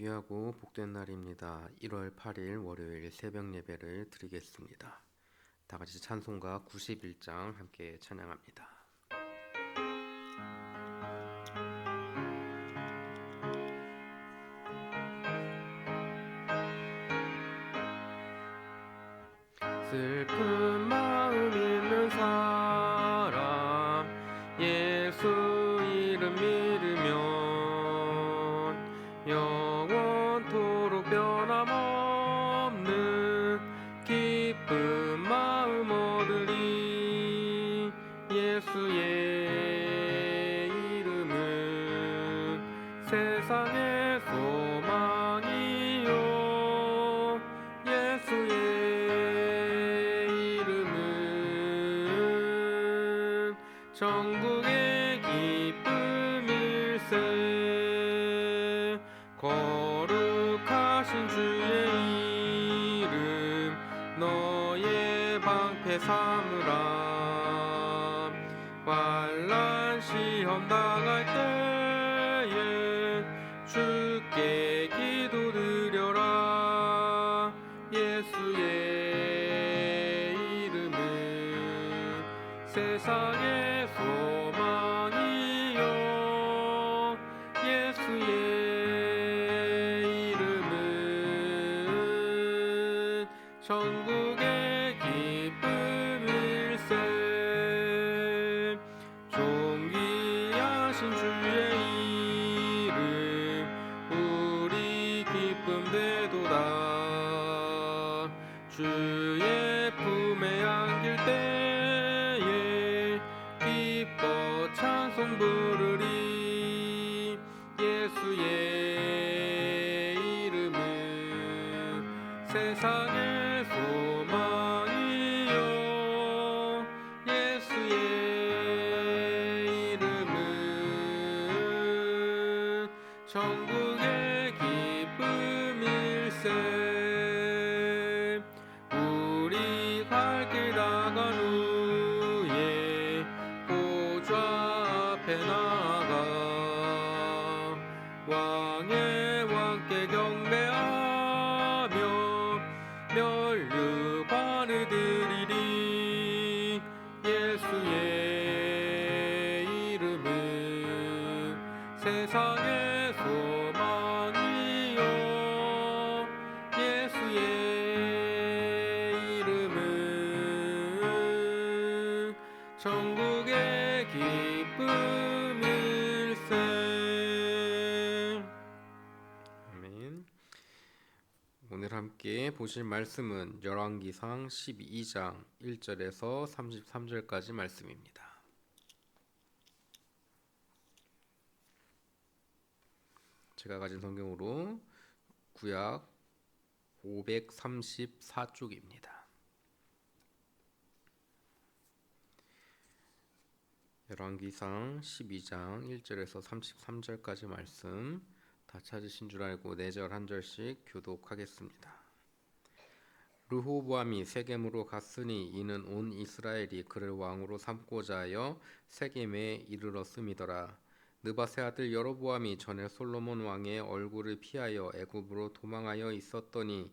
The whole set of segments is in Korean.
귀하고 복된 날입니다. 1월 8일 월요일 새벽 예배를 드리겠습니다. 다 같이 찬송가 91장 함께 찬양합니다. 슬픈 마음 있는 사람 예수 이름 믿으면 영 세 거룩하신 주의 이름 너의 방패 삼으라. 환란 시험 당 기뻐 찬송 부르리. 예수의 이름은 세상의 나가 왕의 왕께 경배하며 멸류관을 드리리 예수의 이름은 세상의 소망이요 예수의 이름은 전국의 기쁨일세 아멘 오늘 함께 보실 말씀은 열왕기상 12장 1절에서 33절까지 말씀입니다. 제가 가진 성경으로 구약 534쪽입니다. 열왕기상 12장 1절에서 33절까지 말씀 다 찾으신 줄 알고 4절 한 절씩 교독하겠습니다. 르호보암이 세겜으로 갔으니 이는 온 이스라엘이 그를 왕으로 삼고자 하여 세겜에 이르렀음이더라. 느바세 아들 여로보암이 전에 솔로몬 왕의 얼굴을 피하여 애굽으로 도망하여 있었더니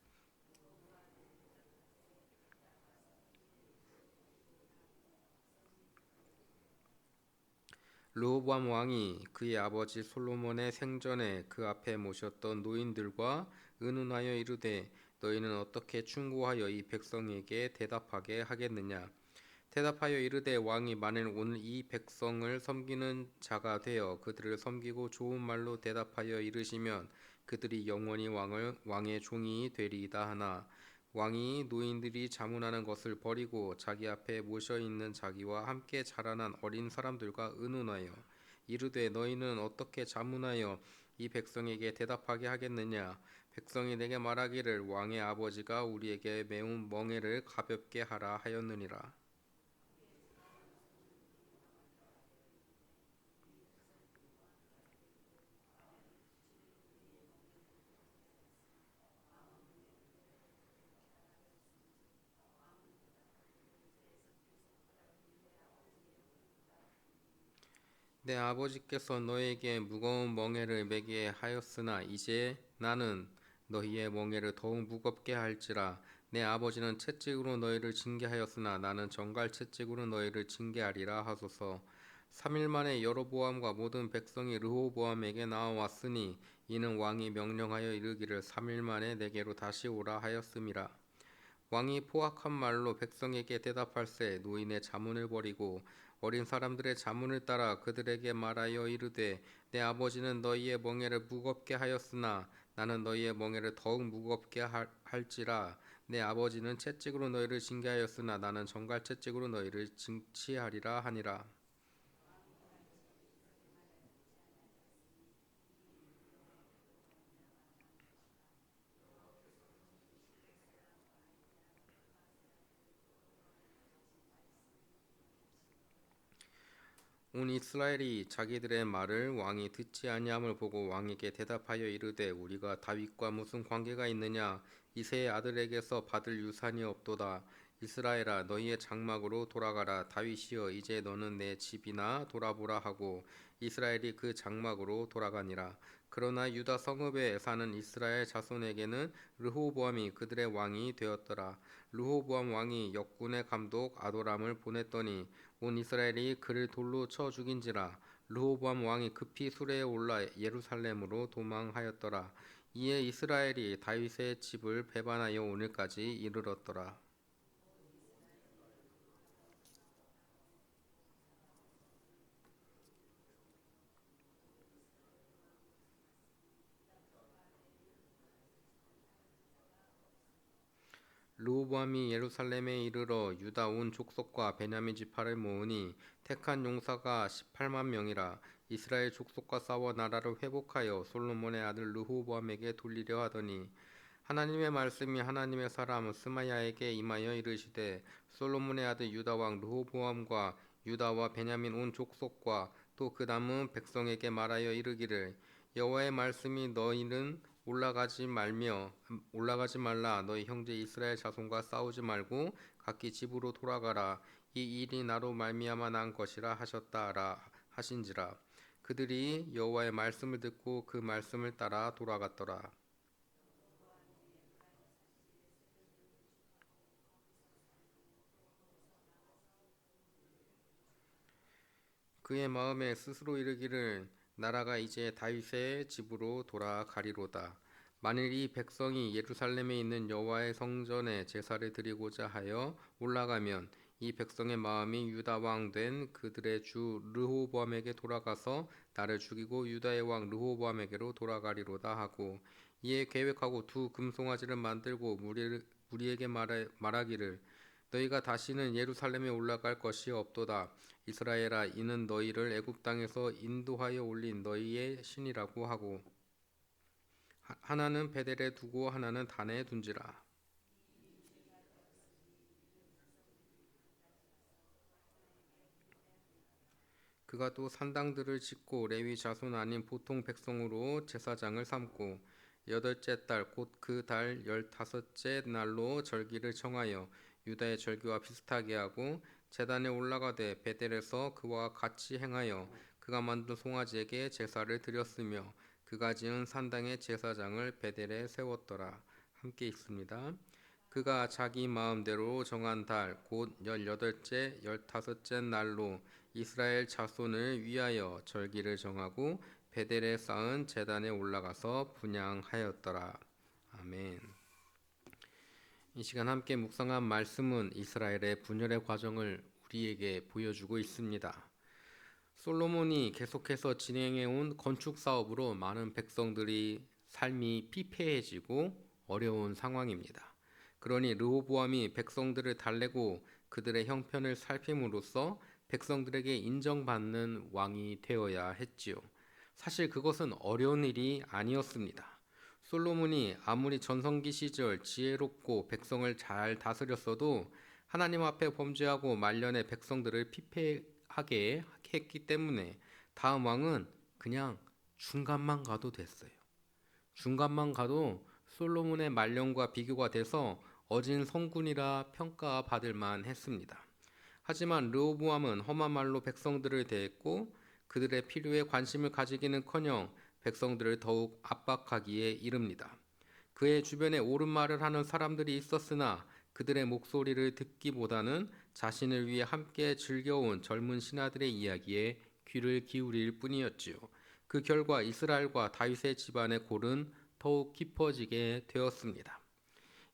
르호보암 왕이 그의 아버지 솔로몬의 생전에 그 앞에 모셨던 노인들과 의논하여 이르되 너희는 어떻게 충고하여 이 백성에게 대답하게 하겠느냐? 대답하여 이르되 왕이 만일 오늘 이 백성을 섬기는 자가 되어 그들을 섬기고 좋은 말로 대답하여 이르시면 그들이 영원히 왕을 왕의 종이 되리이다 하나 왕이 노인들이 자문하는 것을 버리고 자기 앞에 모셔 있는 자기와 함께 자라난 어린 사람들과 의논하여 이르되 너희는 어떻게 자문하여 이 백성에게 대답하게 하겠느냐 백성이 내게 말하기를 왕의 아버지가 우리에게 매운 멍에를 가볍게 하라 하였느니라. 내 아버지께서 너에게 무거운 멍에를 매게 하였으나 이제 나는 너희의 멍에를 더욱 무겁게 할지라. 내 아버지는 채찍으로 너희를 징계하였으나 나는 정갈 채찍으로 너희를 징계하리라 하소서. 3일 만에 여로보암과 모든 백성이 르호보암에게 나와왔으니 이는 왕이 명령하여 이르기를 3일 만에 내게로 다시 오라 하였음이라 왕이 포악한 말로 백성에게 대답할세 노인의 자문을 버리고 어린 사람들의 자문을 따라 그들에게 말하여 이르되 내 아버지는 너희의 멍에를 무겁게 하였으나 나는 너희의 멍에를 더욱 무겁게 할- 할지라. 내 아버지는 채찍으로 너희를 징계하였으나 나는 정갈 채찍으로 너희를 징치하리라 하니라 온 이스라엘이 자기들의 말을 왕이 듣지 아니함을 보고 왕에게 대답하여 이르되 우리가 다윗과 무슨 관계가 있느냐? 이새의 아들에게서 받을 유산이 없도다. 이스라엘아 너희의 장막으로 돌아가라. 다윗이여 이제 너는 내 집이나 돌아보라 하고 이스라엘이 그 장막으로 돌아가니라 그러나 유다 성읍에 사는 이스라엘 자손에게는 르호보암이 그들의 왕이 되었더라. 르호보암 왕이 역군의 감독 아도람을 보냈더니 온 이스라엘이 그를 돌로 쳐 죽인지라 르호보암 왕이 급히 수레에 올라 예루살렘으로 도망하였더라. 이에 이스라엘이 다윗의 집을 배반하여 오늘까지 이르렀더라 르호보암이 예루살렘에 이르러 유다 온 족속과 베냐민 지파를 모으니 택한 용사가 18만 명이라 이스라엘 족속과 싸워 나라를 회복하여 솔로몬의 아들 르호보암에게 돌리려 하더니 하나님의 말씀이 하나님의 사람 스마야에게 임하여 이르시되 솔로몬의 아들 유다 왕 르호보암과 유다와 베냐민 온 족속과 또 그 남은 백성에게 말하여 이르기를 여호와의 말씀이 너희는 올라가지 말며 올라가지 말라. 너희 형제 이스라엘 자손과 싸우지 말고 각기 집으로 돌아가라. 이 일이 나로 말미암아 난 것이라 하셨다라 하신지라. 그들이 여호와의 말씀을 듣고 그 말씀을 따라 돌아갔더라. 그의 마음에 스스로 이르기를 나라가 이제 다윗의 집으로 돌아가리로다. 만일 이 백성이 예루살렘에 있는 여호와의 성전에 제사를 드리고자 하여 올라가면 이 백성의 마음이 유다 왕 된 그들의 주 르호보암에게 돌아가서 나를 죽이고 유다의 왕 르호보암에게로 돌아가리로다 하고 이에 계획하고 두 금송아지를 만들고 무리, 무리에게 말하, 말하기를 너희가 다시는 예루살렘에 올라갈 것이 없도다. 이스라엘아 이는 너희를 애굽 땅에서 인도하여 올린 너희의 신이라고 하고 하- 하나는 베델에 두고 하나는 단에 둔지라 그가 또 산당들을 짓고 레위 자손 아닌 보통 백성으로 제사장을 삼고 여덟째 달 곧 그 달 열다섯째 날로 절기를 정하여 유다의 절기와 비슷하게 하고 제단에 올라가되 베델에서 그와 같이 행하여 그가 만든 송아지에게 제사를 드렸으며 그가 지은 산당의 제사장을 베델에 세웠더라 함께 있습니다. 그가 자기 마음대로 정한 달 곧 열여덟째 열다섯째 날로 이스라엘 자손을 위하여 절기를 정하고 베델에 쌓은 제단에 올라가서 분양하였더라. 아멘. 이 시간 함께 묵상한 말씀은 이스라엘의 분열의 과정을 우리에게 보여주고 있습니다. 솔로몬이 계속해서 진행해 온 건축 사업으로 많은 백성들이 삶이 피폐해지고 어려운 상황입니다. 그러니 르호보암이 백성들을 달래고 그들의 형편을 살핌으로써 백성들에게 인정받는 왕이 되어야 했지요. 사실 그것은 어려운 일이 아니었습니다. 솔로몬이 아무리 전성기 시절 지혜롭고 백성을 잘 다스렸어도 하나님 앞에 범죄하고 말년에 백성들을 피폐하게 했기 때문에 다음 왕은 그냥 중간만 가도 됐어요. 중간만 가도 솔로몬의 말년과 비교가 돼서 어진 성군이라 평가받을 만 했습니다. 하지만 르호보암은 험한 말로 백성들을 대했고 그들의 필요에 관심을 가지기는커녕 백성들을 더욱 압박하기에 이릅니다. 그의 주변에 옳은 말을 하는 사람들이 있었으나 그들의 목소리를 듣기보다는 자신을 위해 함께 즐겨온 젊은 신하들의 이야기에 귀를 기울일 뿐이었지요. 그 결과 이스라엘과 다윗의 집안의 골은 더욱 깊어지게 되었습니다.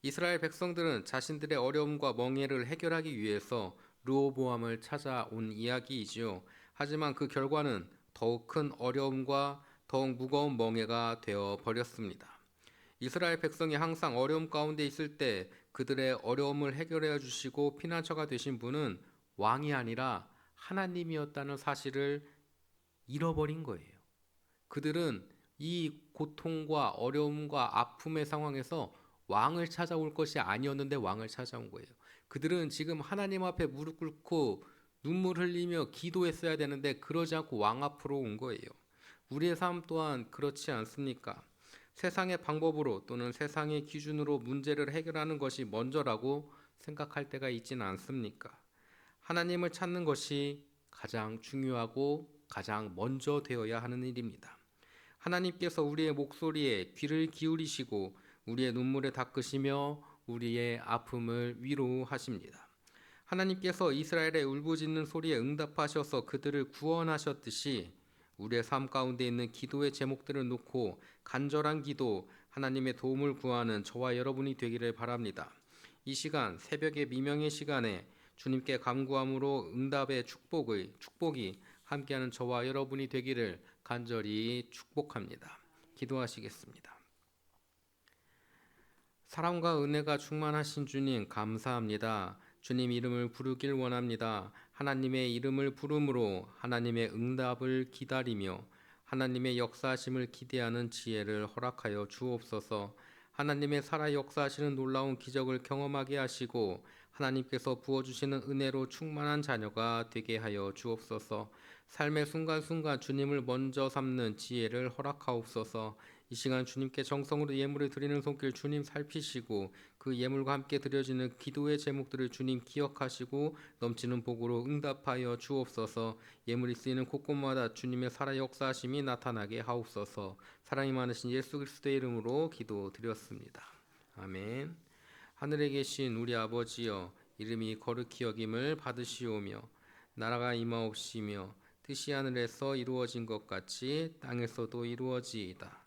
이스라엘 백성들은 자신들의 어려움과 멍해를 해결하기 위해서 르호보암을 찾아온 이야기이지요. 하지만 그 결과는 더욱 큰 어려움과 더욱 무거운 멍해가 되어 버렸습니다. 이스라엘 백성이 항상 어려움 가운데 있을 때 그들의 어려움을 해결해 주시고 피난처가 되신 분은 왕이 아니라 하나님이었다는 사실을 잃어버린 거예요. 그들은 이 고통과 어려움과 아픔의 상황에서 왕을 찾아올 것이 아니었는데 왕을 찾아온 거예요. 그들은 지금 하나님 앞에 무릎 꿇고 눈물 흘리며 기도했어야 되는데 그러지 않고 왕 앞으로 온 거예요. 우리의 삶 또한 그렇지 않습니까? 세상의 방법으로 또는 세상의 기준으로 문제를 해결하는 것이 먼저라고 생각할 때가 있지는 않습니까? 하나님을 찾는 것이 가장 중요하고 가장 먼저 되어야 하는 일입니다. 하나님께서 우리의 목소리에 귀를 기울이시고 우리의 눈물에 닦으시며 우리의 아픔을 위로하십니다. 하나님께서 이스라엘의 울부짖는 소리에 응답하셔서 그들을 구원하셨듯이 우리의 삶 가운데 있는 기도의 제목들을 놓고 간절한 기도, 하나님의 도움을 구하는 저와 여러분이 되기를 바랍니다. 이 시간 새벽의 미명의 시간에 주님께 감구함으로 응답의 축복의 축복이 함께하는 저와 여러분이 되기를 간절히 축복합니다. 기도하시겠습니다. 사랑과 은혜가 충만하신 주님 감사합니다. 주님 이름을 부르길 원합니다. 하나님의 이름을 부름으로 하나님의 응답을 기다리며 하나님의 역사하심을 기대하는 지혜를 허락하여 주옵소서. 하나님의 살아 역사하시는 놀라운 기적을 경험하게 하시고 하나님께서 부어주시는 은혜로 충만한 자녀가 되게 하여 주옵소서. 삶의 순간순간 주님을 먼저 삼는 지혜를 허락하옵소서. 이 시간 주님께 정성으로 예물을 드리는 손길 주님 살피시고 그 예물과 함께 드려지는 기도의 제목들을 주님 기억하시고 넘치는 복으로 응답하여 주옵소서. 예물이 쓰이는 곳곳마다 주님의 살아 역사하심이 나타나게 하옵소서. 사랑이 많으신 예수 그리스도의 이름으로 기도드렸습니다. 아멘. 하늘에 계신 우리 아버지여 이름이 거룩히 여김을 받으시오며 나라가 임하옵시며 뜻이 하늘에서 이루어진 것 같이 땅에서도 이루어지이다.